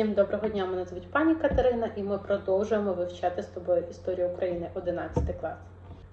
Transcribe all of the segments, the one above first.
Всім доброго дня. Мене звуть пані Катерина, і ми продовжуємо вивчати з тобою історію України 11 клас.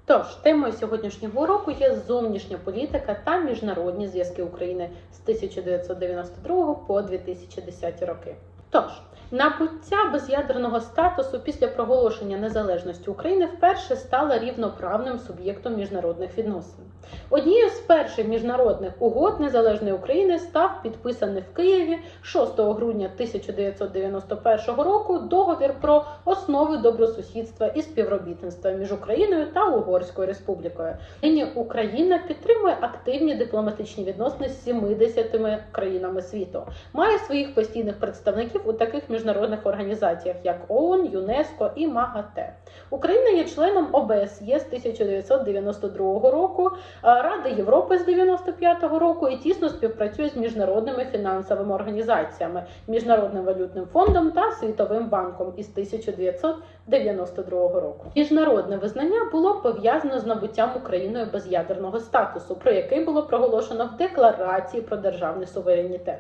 Тож, темою сьогоднішнього уроку є зовнішня політика та міжнародні зв'язки України з 1992 по 2010 роки. Тож, набуття без'ядерного статусу після проголошення незалежності України вперше стала рівноправним суб'єктом міжнародних відносин. Однією з перших міжнародних угод незалежної України став підписаний в Києві 6 грудня 1991 року договір про основи добросусідства і співробітництва між Україною та Угорською Республікою. Нині Україна підтримує активні дипломатичні відносини з 70 країнами світу, має своїх постійних представників у таких міжнародних організаціях, як ООН, ЮНЕСКО і МАГАТЕ. Україна є членом ОБСЄ з 1992 року, Ради Європи з 95-го року і тісно співпрацює з міжнародними фінансовими організаціями, Міжнародним валютним фондом та Світовим банком із 1992 року. Міжнародне визнання було пов'язано з набуттям Україною без'ядерного статусу, про який було проголошено в декларації про державний суверенітет.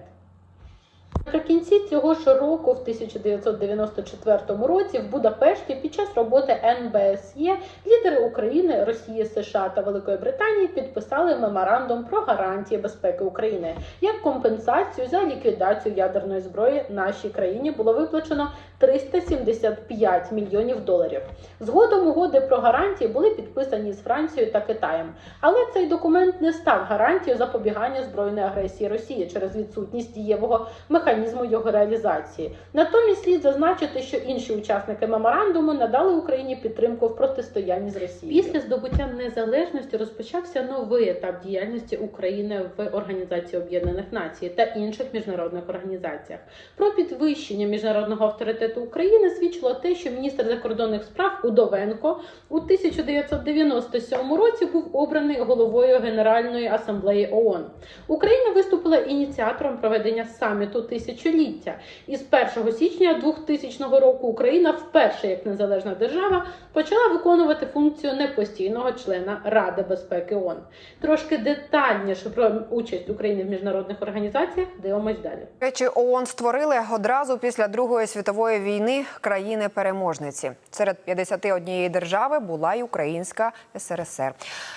Наприкінці цього ж року, в 1994 році, в Будапешті під час роботи НБСЄ лідери України, Росії, США та Великої Британії підписали меморандум про гарантії безпеки України. Як компенсацію за ліквідацію ядерної зброї нашій країні було виплачено 375 мільйонів доларів. Згодом угоди про гарантії були підписані з Францією та Китаєм. Але цей документ не став гарантією запобігання збройної агресії Росії через відсутність дієвого механізму його реалізації. Натомість слід зазначити, що інші учасники меморандуму надали Україні підтримку в протистоянні з Росією. Після здобуття незалежності розпочався новий етап діяльності України в Організації Об'єднаних Націй та інших міжнародних організаціях. Про підвищення міжнародного авторитету України свідчило те, що міністр закордонних справ Удовенко у 1997 році був обраний головою Генеральної асамблеї ООН. Україна виступила ініціатором проведення саміту тисячоліття. І з 1 січня 2000 року Україна вперше як незалежна держава почала виконувати функцію непостійного члена Ради безпеки ООН. Трошки детальніше про участь України в міжнародних організаціях дивимось далі. Речі ООН створили одразу після Другої світової війни країни-переможниці. Серед 51 держави була й Українська СРСР.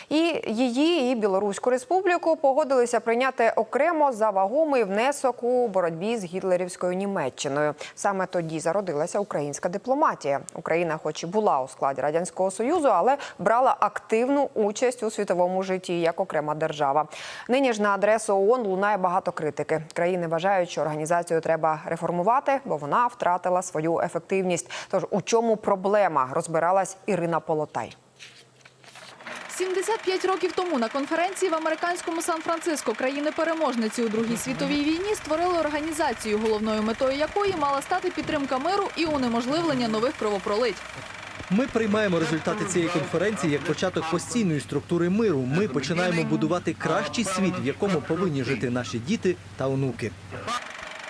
І її і Білоруську республіку погодилися прийняти окремо за вагомий внесок у боротьбі з гітлерівською Німеччиною. Саме тоді зародилася українська дипломатія. Україна, хоч і була у складі радянського союзу, але брала активну участь у світовому житті як окрема держава. Нині ж на адресу ООН лунає багато критики. Країни вважають, що організацію треба реформувати, бо вона втратила свою ефективність. Тож у чому проблема розбиралась Ірина Полотай. 75 років тому на конференції в американському Сан-Франциско країни-переможниці у Другій світовій війні створили організацію, головною метою якої мала стати підтримка миру і унеможливлення нових кровопролить. Ми приймаємо результати цієї конференції як початок постійної структури миру. Ми починаємо будувати кращий світ, в якому повинні жити наші діти та онуки.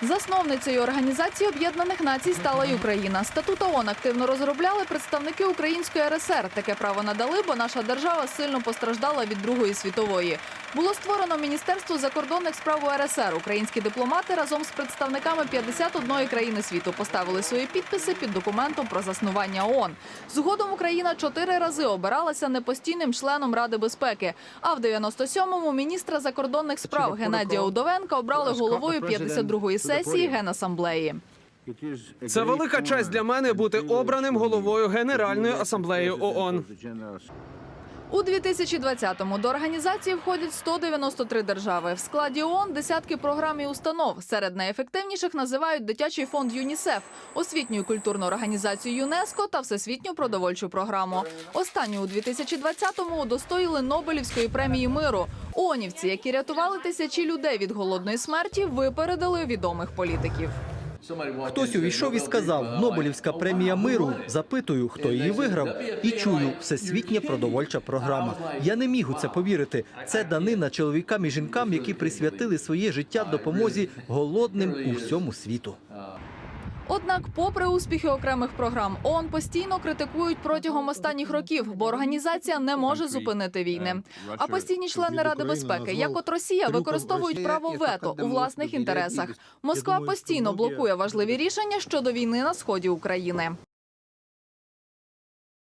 Засновницею організації Об'єднаних Націй стала й Україна. Статут ООН активно розробляли представники Української РСР. Таке право надали, бо наша держава сильно постраждала від Другої світової. Було створено Міністерство закордонних справ у РСР. Українські дипломати разом з представниками 51 країни світу поставили свої підписи під документом про заснування ООН. Згодом Україна чотири рази обиралася непостійним членом Ради безпеки. А в 97-му міністра закордонних справ Геннадія Удовенка обрали головою 52-ї сесії Генасамблеї. Це велика честь для мене бути обраним головою Генеральної асамблеї ООН. У 2020-му до організації входять 193 держави. В складі ООН десятки програм і установ. Серед найефективніших називають дитячий фонд ЮНІСЕФ, освітню культурну організацію ЮНЕСКО та всесвітню продовольчу програму. Останню у 2020-му удостоїли Нобелівської премії миру. ООНівці, які рятували тисячі людей від голодної смерті, випередили відомих політиків. Хтось увійшов і сказав: Нобелівська премія миру. Запитую, хто її виграв, і чую всесвітня продовольча програма. Я не міг у це повірити. Це данина чоловікам і жінкам, які присвятили своє життя допомозі голодним у всьому світу. Однак, попри успіхи окремих програм, ООН постійно критикують протягом останніх років, бо організація не може зупинити війни. А постійні члени Ради безпеки, як от Росія, використовують право вето у власних інтересах. Москва постійно блокує важливі рішення щодо війни на сході України.